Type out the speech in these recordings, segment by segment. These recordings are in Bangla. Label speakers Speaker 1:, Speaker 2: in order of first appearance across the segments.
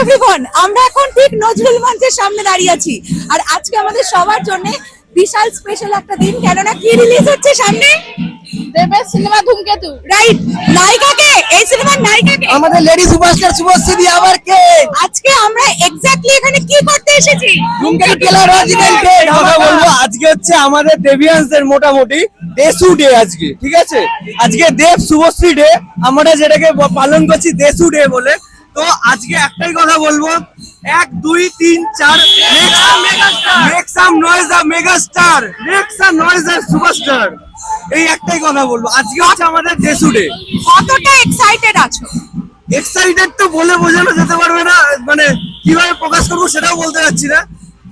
Speaker 1: এভরিওয়ান আমরা এখন ঠিক নজরুল মঞ্চের সামনে দাঁড়িয়ে আছি। আর আজকে আমাদের সবার জন্য বিশাল স্পেশাল একটা দিন কেননা কি রিলিজ হচ্ছে সামনে?
Speaker 2: দেবের সিনেমা ধূমকেতু।
Speaker 1: রাইট নায়িকাকে এই সিনেমার নায়িকাকে।
Speaker 3: আমাদের লেডি সুপারস্টার শুভশ্রী আবার কে?
Speaker 1: আজকে আমরা এক্স্যাক্টলি এখানে কি করতে এসেছি?
Speaker 3: ধূমকেতু টেলার অরিজিনাল কে?
Speaker 4: কথা বলব আজকে হচ্ছে আমাদের দেবিয়ান্সের মোটামুটি দেশু ডে আজকে ঠিক আছে? আজকে দেব শুভশ্রী ডে আমরা যেটাকে পালন করছি দেশু ডে বলে তো আজকে একটাই কথা বলব। এক দুই তিন চার make some noise the mega star. Make some noise the superstar এই একটাই কথা বলব। আজকে হচ্ছে আমাদের দেশু ডে
Speaker 1: কতটা এক্সাইটেড আছো?
Speaker 4: এক্সাইটেড তো বলে বোঝানো যেতে পারবে না। মানে কীভাবে প্রকাশ করব সেটাও বলতে পারছি না।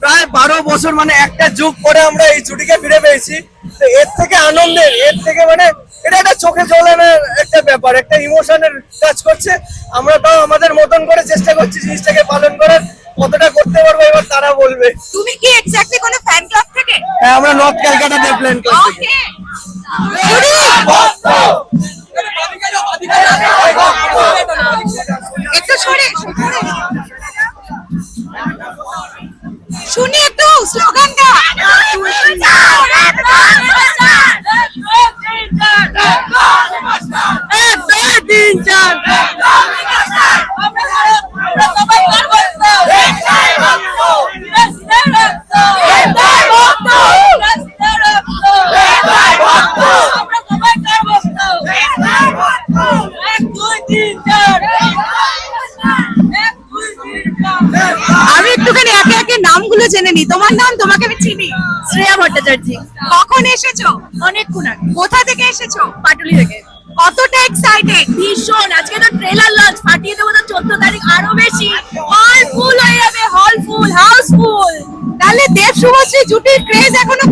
Speaker 4: প্রায় বারো বছর মানে একটা যুগ পরে আমরা এই ছুটিকে ফিরে পেয়েছি। তো এর থেকে আনন্দের এর থেকে মানে এটা একটা চোখে জলানোর একটা ব্যাপার একটা ইমোশনের কাজ করছে। আমরা তাও আমাদের মতন করে চেষ্টা করছি জিনিসটাকে পালন করার। কতটা করতে পারব এবার তারা বলবে।
Speaker 1: তুমি কি এক্স্যাক্টলি কোনো ফ্যান ক্লাব থেকে?
Speaker 4: হ্যাঁ আমরা নর্থ ক্যালকাটা ডেভেলপমেন্ট ক্লাব থেকে
Speaker 1: একটু সরে। সরে। নামগুলো জেনে নি। তোমার নাম তোমাকে আমি চিনি। শ্রেয়া ভট্টাচার্য। কখন এসেছ? অনেকক্ষণ আগে। কোথা থেকে এসেছ? পাটুলি থেকে। কতটা এক্সাইটেড ভীষণ। আজকে তো ট্রেলার লঞ্চ ফাটিয়ে দেবো তো চোদ্দ তারিখ আরও বেশি। হল ফুল হয়ে যাবে হল ফুল হাউস ফুল তাহলে দেব শুভশ্রী জুটির ক্রেজ
Speaker 3: এখনও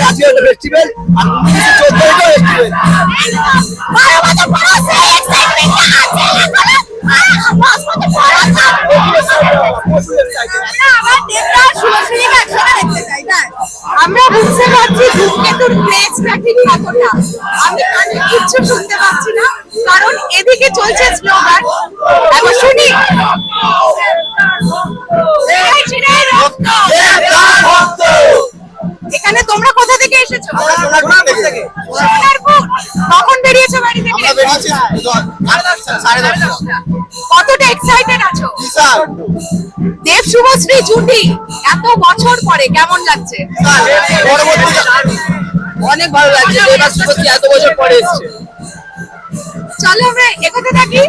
Speaker 3: কাছে আজকে একটা ফেস্টিভ্যাল আর উনিশশো চোদ্দ ফেস্টিভ্যাল
Speaker 1: আছে বছর পর আমরা বুঝতে পারছি ধূমকেতুর ক্রেজটা ঠিক কতটা আমি কানে কিচ্ছু শুনতে পাচ্ছি না, কারণ এদিকে চলছে স্লোগান এখন শুনি। কোথা থেকে এসেছ?
Speaker 3: সোনারপুর
Speaker 1: কখন বেরিয়েছো বাড়ি থেকে?
Speaker 3: আমরা বেরিয়েছি সাড়ে দশটা।
Speaker 1: কতটা এক্সাইটেড আছো?
Speaker 3: বিশাল।
Speaker 1: দেব শুভশ্রী জুটি এত বছর পরে কেমন লাগছে?
Speaker 2: অনেক ভালো লাগছে। দেবাস শুভশ্রী এত বছর পরে এসছে।
Speaker 1: চলো আমরা এগোতে থাকি।